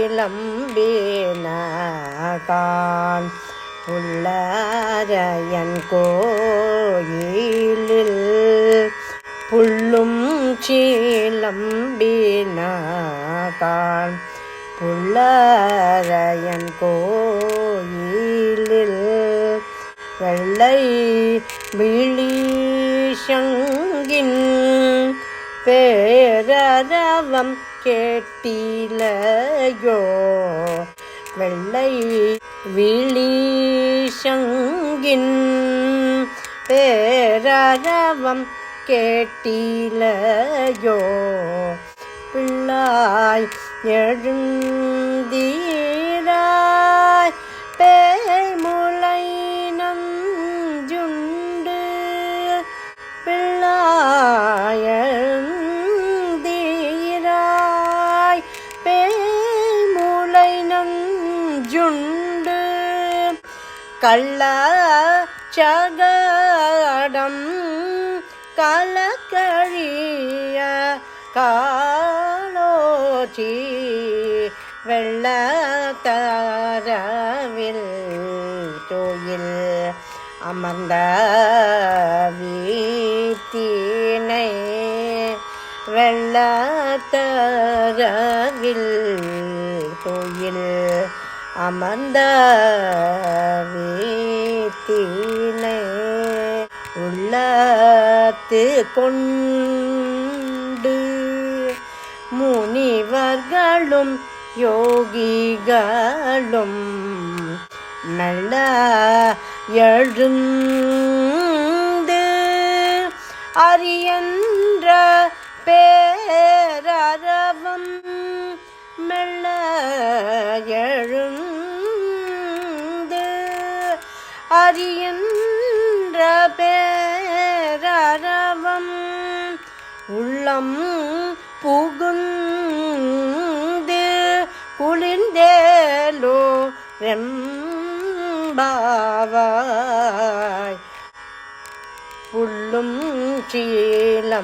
விளம்பினான் புல்லரையன் கோயிலில் புல்லும் சீலம்பினான் புல்லரையன் கோயிலில் வெள்ளை விழி சங்கின் பேரரவம் கேட்டிலையோ? வெள்ளை விழிஷங்கின் பேரரவம் கேட்டிலையோ? பிள்ளாய் எழுந்தீராய் கள்ள கலக்கழிய காலோச்சி வெள்ளத்தரவில் தோயில் அமர்ந்த வீத்தினை வெள்ளத்தரவில் தோயில் அமர்ந்த வீத்தினை உள்ளத்து கொண்டு முனிவர்களும் யோகிகளும் நல்ல எழுந்து அரியன் அரியன்ற பேரவம் உள்ளம் புகுந்து குளிர்ந்தேலோ ரெம்பாவாய் புல்லும் சீலம்பேனாகான்